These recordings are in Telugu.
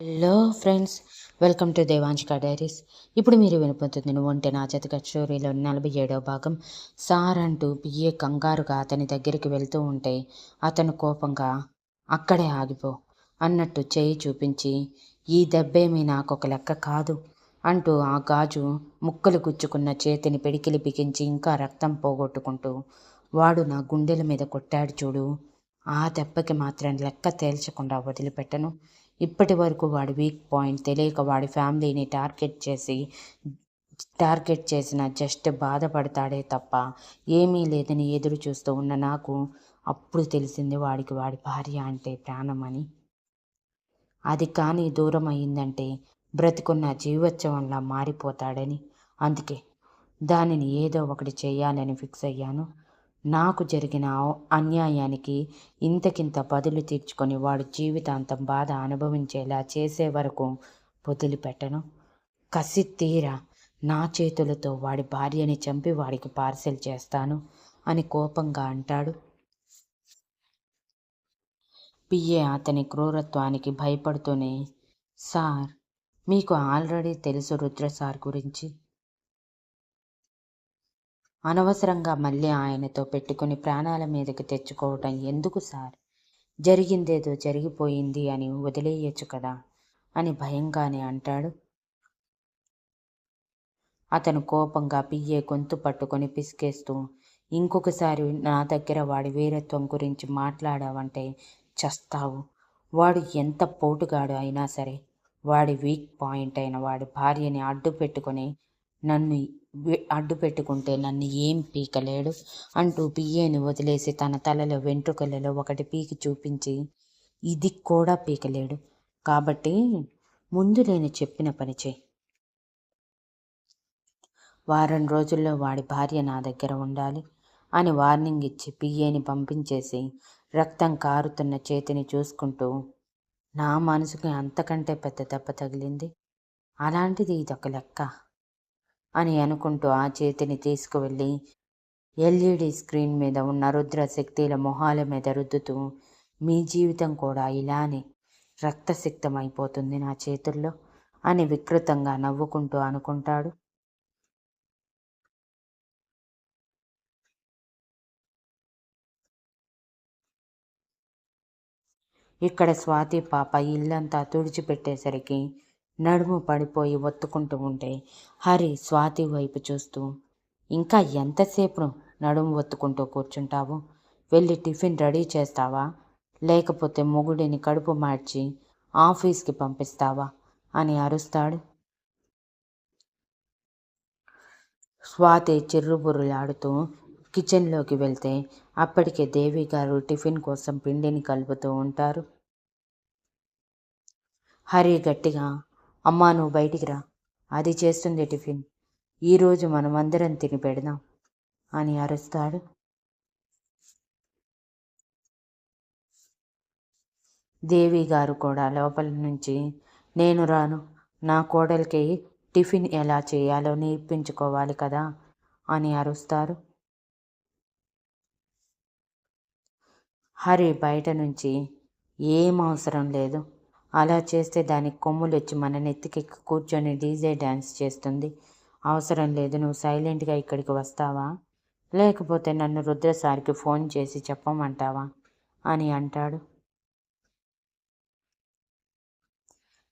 Hello friends welcome to Devanshika diaries. ఇప్పుడు మీరు వినిపోతుంది నువ్వు ఉంటే నా చేతిక స్టోరీలో నలభై ఏడవ భాగం. సార్ అంటూ పిఏ కంగారుగా అతని దగ్గరికి వెళ్తూ ఉంటే అతను కోపంగా అక్కడే ఆగిపో అన్నట్టు చేయి చూపించి ఈ దెబ్బేమీ ఒక లెక్క కాదు అంటూ ఆ గాజు ముక్కలు గుచ్చుకున్న చేతిని పిడికిలి బిగించి ఇంకా రక్తం పోగొట్టుకుంటూ వాడు నా గుండెల మీద కొట్టాడు చూడు. ఆ దెబ్బకి మాత్రం లెక్క తేల్చకుండా వదిలిపెట్టను. ఇప్పటి వరకు వాడి వీక్ పాయింట్ తెలియక వాడి ఫ్యామిలీని టార్గెట్ చేసి టార్గెట్ చేసిన జస్ట్ బాధపడతాడే తప్ప ఏమీ లేదని ఎదురు చూస్తూ ఉన్న నాకు అప్పుడు తెలిసింది వాడికి వాడి భార్య అంటే ప్రాణమని. అది కానీ దూరం అయిందంటే బ్రతికున్న జీవోత్సవంలా మారిపోతాడని. అందుకే దానిని ఏదో ఒకటి చేయాలని ఫిక్స్ అయ్యాను. నాకు జరిగిన అన్యాయానికి ఇంతకింత బదులు తీర్చుకొని వాడు జీవితాంతం బాధ అనుభవించేలా చేసే వరకు వదిలిపెట్టను. కసి తీర నా చేతులతో వాడి భార్యని చంపి వాడికి పార్సెల్ చేస్తాను అని కోపంగా అంటాడు. పిఏ అతని క్రూరత్వానికి భయపడుతూనే సార్ మీకు ఆల్రెడీ తెలుసు రుద్ర సార్ గురించి. అనవసరంగా మళ్ళీ ఆయనతో పెట్టుకుని ప్రాణాల మీదకి తెచ్చుకోవటం ఎందుకు సార్? జరిగిందేదో జరిగిపోయింది అని వదిలేయచ్చు కదా? అని భయంగానే అంటాడు. అతను కోపంగా పియ్యే గొంతు పట్టుకొని పిసికేస్తూ ఇంకొకసారి నా దగ్గర వాడి వీరత్వం గురించి మాట్లాడావంటే చస్తావు. వాడు ఎంత పోటుగాడు అయినా సరే వాడి వీక్ పాయింట్ అయిన వాడి భార్యని అడ్డు పెట్టుకొని నన్ను అడ్డు పెట్టుకుంటే నన్ను ఏం పీకలేడు అంటూ పియ్యేని వదిలేసి తన తలలో వెంట్రుకలలో ఒకటి పీకి చూపించి ఇది కూడా పీకలేడు. కాబట్టి ముందు నేను చెప్పిన పని చేయి. వారం రోజుల్లో వాడి భార్య నా దగ్గర ఉండాలి అని వార్నింగ్ ఇచ్చి పియ్యేని పంపించేసి రక్తం కారుతున్న చేతిని చూసుకుంటూ నా మనసుకి అంతకంటే పెద్ద దెబ్బ తగిలింది. అలాంటిది ఇదొక లెక్క. అని అనుకుంటూ ఆ చేతిని తీసుకువెళ్ళి ఎల్ఈడి స్క్రీన్ మీద ఉన్న రుద్ర శక్తిల మొహాల మీద రుద్దుతూ మీ జీవితం కూడా ఇలానే రక్తసిక్తమైపోతుంది నా చేతుల్లో అని వికృతంగా నవ్వుకుంటూ అనుకుంటాడు. ఇక్కడ స్వాతి పాప ఇల్లంతా తుడిచిపెట్టేసరికి నడుము పడిపోయి ఒత్తుకుంటూ ఉంటే హరి స్వాతి వైపు చూస్తూ ఇంకా ఎంతసేపు నడుము ఒత్తుకుంటూ కూర్చుంటావు? వెళ్ళి టిఫిన్ రెడీ చేస్తావా? లేకపోతే మొగుడిని కడుపు మార్చి ఆఫీస్కి పంపిస్తావా? అని అరుస్తాడు. స్వాతి చిర్రుబుర్రులాడుతూ కిచెన్లోకి వెళ్తే అప్పటికే దేవి గారు టిఫిన్ కోసం పిండిని కలుపుతూ ఉంటారు. హరి గట్టిగా అమ్మా నువ్వు బయటికి రా. అది చేస్తుంది టిఫిన్. ఈరోజు మనమందరం తిని పెడదాం అని అరుస్తాడు. దేవి గారు కూడా లోపల నుంచి నేను రాను నా కోడలికి టిఫిన్ ఎలా చేయాలో నేర్పించుకోవాలి కదా అని అరుస్తారు. హరి బయట నుంచి ఏం అవసరం లేదు. అలా చేస్తే దానికి కొమ్ములు వచ్చి మన నెత్తికి కూర్చొని డీజే డ్యాన్స్ చేస్తుంది. అవసరం లేదు నువ్వు సైలెంట్గా ఇక్కడికి వస్తావా? లేకపోతే నన్ను రుద్రసారికి ఫోన్ చేసి చెప్పమంటావా? అని అంటాడు.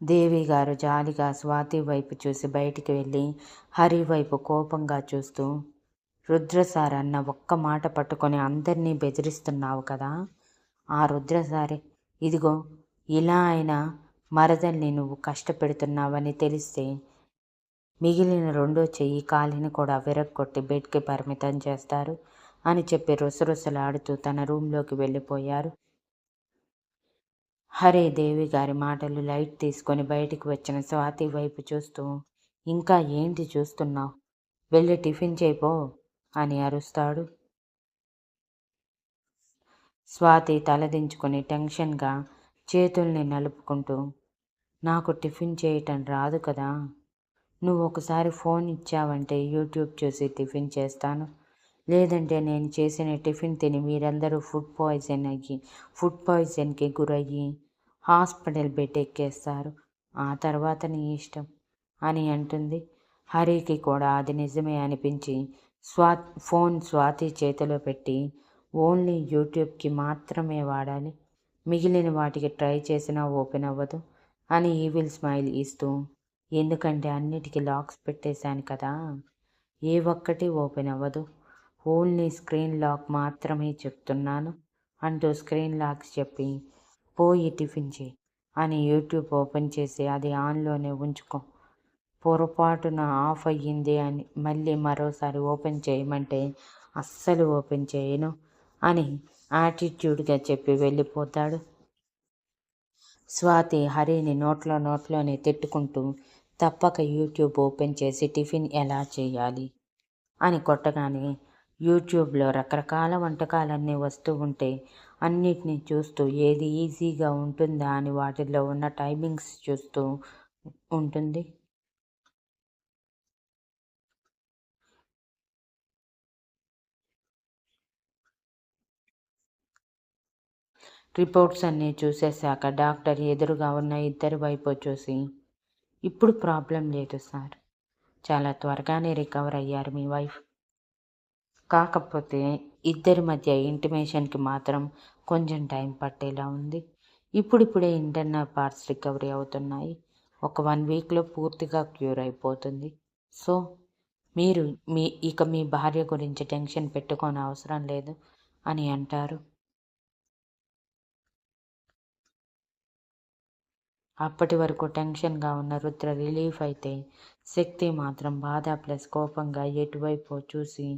దేవి గారు జాలిగా స్వాతి వైపు చూసి బయటికి వెళ్ళి హరి వైపు కోపంగా చూస్తూ రుద్రసార్ అన్న ఒక్క మాట పట్టుకొని అందరినీ బెదిరిస్తున్నావు కదా? ఆ రుద్రసారి ఇదిగో ఇలా అయినా మరదల్ని నువ్వు కష్టపెడుతున్నావని తెలిస్తే మిగిలిన రెండో చెయ్యి కాలిని కూడా విరగ్గొట్టి బెడ్కి పరిమితం చేస్తారు అని చెప్పి రుసరుసలాడుతూ తన రూంలోకి వెళ్ళిపోయారు. హరే దేవి గారి మాటలు లైట్ తీసుకొని బయటికి వచ్చిన స్వాతి వైపు చూస్తూ ఇంకా ఏంటి చూస్తున్నావు? వెళ్ళి టిఫిన్ చేయిపో అని అరుస్తాడు. స్వాతి తలదించుకొని టెన్షన్గా చేతుల్ని నలుపుకుంటూ నాకు టిఫిన్ చేయటం రాదు కదా. నువ్వు ఒకసారి ఫోన్ ఇచ్చావంటే యూట్యూబ్ చూసి టిఫిన్ చేస్తాను. లేదంటే నేను చేసిన టిఫిన్ తిని మీరందరూ ఫుడ్ పాయిజన్ అయ్యి ఫుడ్ పాయిజన్కి గురయ్యి హాస్పిటల్ బెడ్ ఎక్కేస్తారు ఆ తర్వాత నీ ఇష్టం అని అంటుంది. హరికి కూడా అది నిజమే అనిపించి స్వా ఫోన్ స్వాతి చేతిలో పెట్టి ఓన్లీ యూట్యూబ్కి మాత్రమే వాడాలి. మిగిలిన వాటికి ట్రై చేసినా ఓపెన్ అవ్వదు అని ఈవిల్ స్మైల్ ఇస్తూ ఎందుకంటే అన్నిటికీ లాక్స్ పెట్టేశాను కదా. ఏ ఒక్కటి ఓపెన్ అవ్వదు. ఓన్లీ స్క్రీన్ లాక్ మాత్రమే చెప్తున్నాను అంటూ స్క్రీన్ లాక్స్ చెప్పి పోయి టిఫిన్ చేయి అని యూట్యూబ్ ఓపెన్ చేసి అది ఆన్లోనే ఉంచుకో. పొరపాటున ఆఫ్ అయ్యింది అని మళ్ళీ మరోసారి ఓపెన్ చేయమంటే అస్సలు ఓపెన్ చేయను అని యాటిట్యూడ్గా చెప్పి వెళ్ళిపోతాడు. స్వాతి హరిని నోట్లో నోట్లోనే తిట్టుకుంటూ తప్పక యూట్యూబ్ ఓపెన్ చేసి టిఫిన్ ఎలా చేయాలి? అని కొట్టగానే యూట్యూబ్లో రకరకాల వంటకాలన్నీ వస్తూ ఉంటే అన్నిటినీ చూస్తూ ఏది ఈజీగా ఉంటుందా అని వాటిల్లో ఉన్న టైమింగ్స్ చూస్తూ ఉంటుంది. రిపోర్ట్స్ అన్నీ చూసేశాక డాక్టర్ ఎదురుగా ఉన్న ఇద్దరి వైపు చూసి ఇప్పుడు ప్రాబ్లం లేదు సార్. చాలా త్వరగానే రికవర్ అయ్యారు మీ వైఫ్. కాకపోతే ఇద్దరి మధ్య ఇంటిమేషన్కి మాత్రం కొంచెం టైం పట్టేలా ఉంది. ఇప్పుడిప్పుడే ఇంటర్నల్ పార్ట్స్ రికవరీ అవుతున్నాయి. ఒక వన్ వీక్లో పూర్తిగా క్యూర్ అయిపోతుంది. సో మీరు మీ ఇక మీ భార్య గురించి టెన్షన్ పెట్టుకోని అవసరం లేదు అని అంటారు. అప్పటి వరకు టెన్షన్గా ఉన్న రుద్ర రిలీఫ్ అయితే శక్తి మాత్రం బాధ ప్లస్ కోపంగా ఎటువైపు చూసి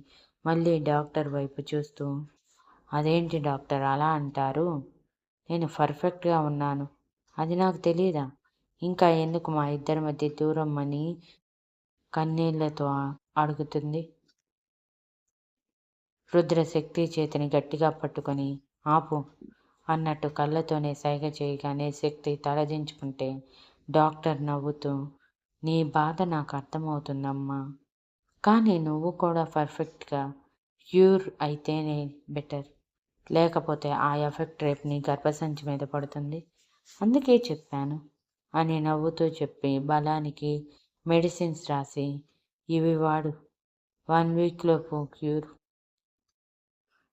మళ్ళీ డాక్టర్ వైపు చూస్తూ అదేంటి డాక్టర్ అలా అంటారు? నేను పర్ఫెక్ట్గా ఉన్నాను. అది నాకు తెలియదా ఇంకా ఎందుకు మా ఇద్దరి మధ్య దూరం అని కన్నీళ్ళతో అడుగుతుంది? రుద్ర శక్తి చేతిని గట్టిగా పట్టుకొని ఆపు అన్నట్టు కళ్ళతోనే సైగ చేయగానే శక్తి తలదించుకుంటే డాక్టర్ నవ్వుతూ నీ బాధ నాకు అర్థమవుతుందమ్మా. కానీ నువ్వు కూడా పర్ఫెక్ట్గా క్యూర్ అయితేనే బెటర్. లేకపోతే ఆ ఎఫెక్ట్ రేపు నీ గర్భసంచి మీద పడుతుంది. అందుకే చెప్పాను. అని నవ్వుతూ చెప్పి బలానికి మెడిసిన్స్ రాసి ఇవి వాడు. వన్ వీక్లోపు క్యూర్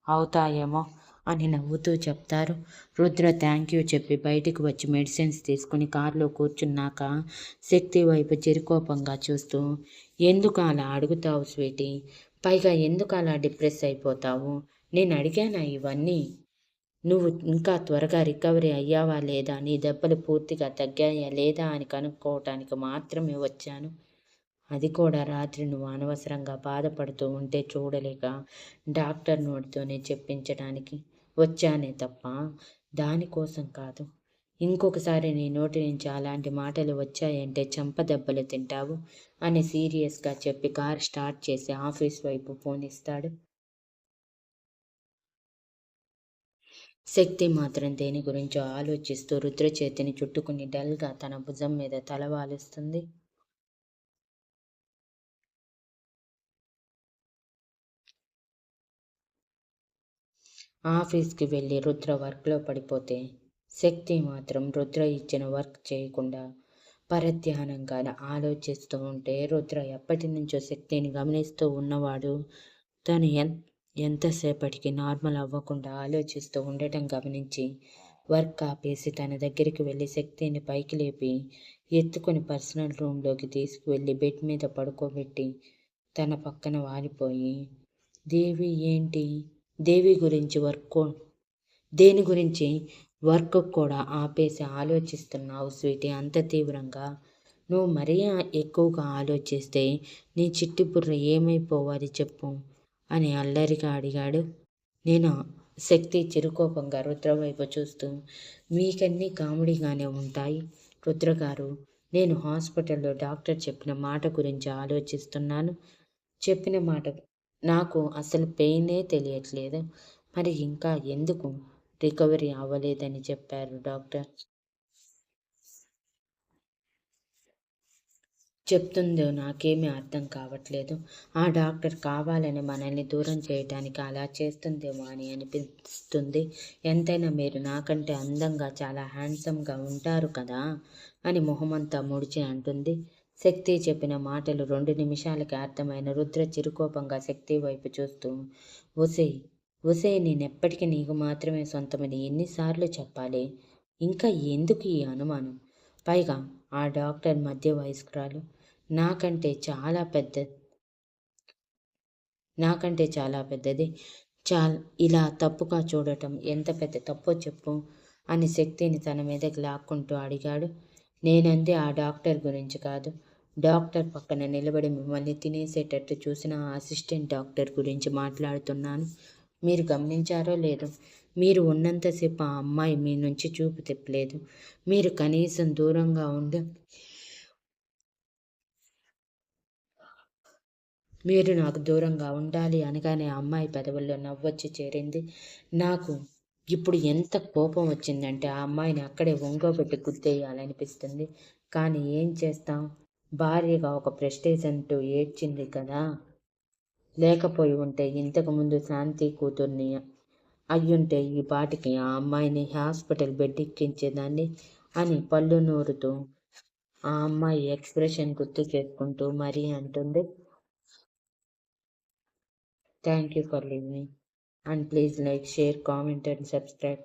అవుతాయేమో. అని నవ్వుతూ చెప్తారు. రుద్ర థ్యాంక్ యూ చెప్పి బయటికి వచ్చి మెడిసిన్స్ తీసుకుని కారులో కూర్చున్నాక శక్తి వైపు చిరుకోపంగా చూస్తూ ఎందుకు అలా అడుగుతావు స్వీటీ? పైగా ఎందుకు అలా డిప్రెస్ అయిపోతావు? నేను అడిగానా ఇవన్నీ? నువ్వు ఇంకా త్వరగా రికవరీ అయ్యావా లేదా? నీ దెబ్బలు పూర్తిగా తగ్గాయా లేదా? అని కనుక్కోవటానికి మాత్రమే వచ్చాను. అది కూడా రాత్రి నువ్వు అనవసరంగా బాధపడుతూ ఉంటే చూడలేక డాక్టర్ నోటితోనే చెప్పించడానికి వచ్చానే తప్ప దానికోసం కాదు. ఇంకొకసారి నీ నోటి నుంచి అలాంటి మాటలు వచ్చాయంటే చెంప దెబ్బలు తింటావు అని సీరియస్గా చెప్పి కార్ స్టార్ట్ చేసి ఆఫీస్ వైపు ఫోన్ ఇస్తాడు శక్తి మాత్రం దేని గురించో ఆలోచిస్తూ రుద్రచేతిని చుట్టుకుని డల్గా తన భుజం మీద తలవాలుస్తుంది. ఆఫీస్కి వెళ్ళి రుద్ర వర్క్లో పడిపోతే శక్తి మాత్రం రుద్ర ఇచ్చిన వర్క్ చేయకుండా పరధ్యానంగా ఆలోచిస్తూ ఉంటే రుద్ర ఎప్పటి నుంచో శక్తిని గమనిస్తూ ఉన్నవాడు తను ఎన్ ఎంతసేపటికి నార్మల్ అవ్వకుండా ఆలోచిస్తూ ఉండటం గమనించి వర్క్ ఆపేసి తన దగ్గరికి వెళ్ళి శక్తిని పైకి లేపి ఎత్తుకొని పర్సనల్ రూమ్లోకి తీసుకువెళ్ళి బెడ్ మీద పడుకోబెట్టి తన పక్కన వాలిపోయి దేవి ఏంటి? దేవి గురించి వర్క్ దేని గురించి వర్క్ కూడా ఆపేసి ఆలోచిస్తున్నావు స్వీటీ? అంత తీవ్రంగా. నువ్వు మరీ ఎక్కువగా ఆలోచిస్తే నీ చిట్టి బుర్ర ఏమైపోవాలి చెప్పు అని అల్లరిగా అడిగాడు. నేను శక్తి చిరుకోపంగా రుద్ర వైపు చూస్తూ మీకన్నీ కామెడీగానే ఉంటాయి. రుద్ర గారు నేను హాస్పిటల్లో డాక్టర్ చెప్పిన మాట గురించి ఆలోచిస్తున్నాను. చెప్పిన మాట నాకు అసలు పెయినే తెలియట్లేదు. మరి ఇంకా ఎందుకు రికవరీ అవ్వలేదని చెప్పారు డాక్టర్. చెప్తుందో నాకేమీ అర్థం కావట్లేదు. ఆ డాక్టర్ కావాలని మనల్ని దూరం చేయటానికి అలా చేస్తుందేమో అని అనిపిస్తుంది. ఎంతైనా మీరు నాకంటే అందంగా చాలా హ్యాండ్సమ్గా ఉంటారు కదా అని మొహమంతా ముడిచి అంటుంది. శక్తి చెప్పిన మాటలు రెండు నిమిషాలకి అర్థమైన రుద్ర చిరుకోపంగా శక్తి వైపు చూస్తూ ఒసే ఒసే నేనెప్పటికీ నీకు మాత్రమే సొంతమని ఎన్నిసార్లు చెప్పాలి. ఇంకా ఎందుకు ఈ అనుమానం? పైగా ఆ డాక్టర్ మధ్య వయస్కురాలు నాకంటే చాలా పెద్ద నాకంటే చాలా పెద్దది. చా ఇలా తప్పుగా చూడటం ఎంత పెద్ద తప్పో చెప్పు అని శక్తిని తన మీదకి లాక్కుంటూ అడిగాడు. నేనంది ఆ డాక్టర్ గురించి కాదు. డాక్టర్ పక్కన నిలబడి మిమ్మల్ని తినేసేటట్టు చూసిన అసిస్టెంట్ డాక్టర్ గురించి మాట్లాడుతున్నాను. మీరు గమనించారో లేదో మీరు ఉన్నంతసేపు ఆ అమ్మాయి మీ నుంచి చూపు తిప్పలేదు. మీరు కనీసం దూరంగా ఉండి మీరు నాకు దూరంగా ఉండాలి అనగానే అమ్మాయి పెదవుల్లో నవ్వొచ్చి చేరింది. నాకు ఇప్పుడు ఎంత కోపం వచ్చిందంటే ఆ అమ్మాయిని అక్కడే ఒంగోబెట్టి గుర్తేయాలనిపిస్తుంది కానీ ఏం చేస్తాం? భార్యగా ఒక ప్రెస్టేజ్ అంటూ ఏడ్చింది కదా. లేకపోయి ఉంటే ఇంతకుముందు శాంతి కూతుర్ని అయ్యుంటే ఈ పాటికి ఆ అమ్మాయిని హాస్పిటల్ బెడ్ ఎక్కించేదాన్ని అని పళ్ళు నూరుతూ ఆ అమ్మాయి ఎక్స్ప్రెషన్ గుర్తు చేసుకుంటూ మరీ అంటుంది. Thank you for living and please like share comment and subscribe.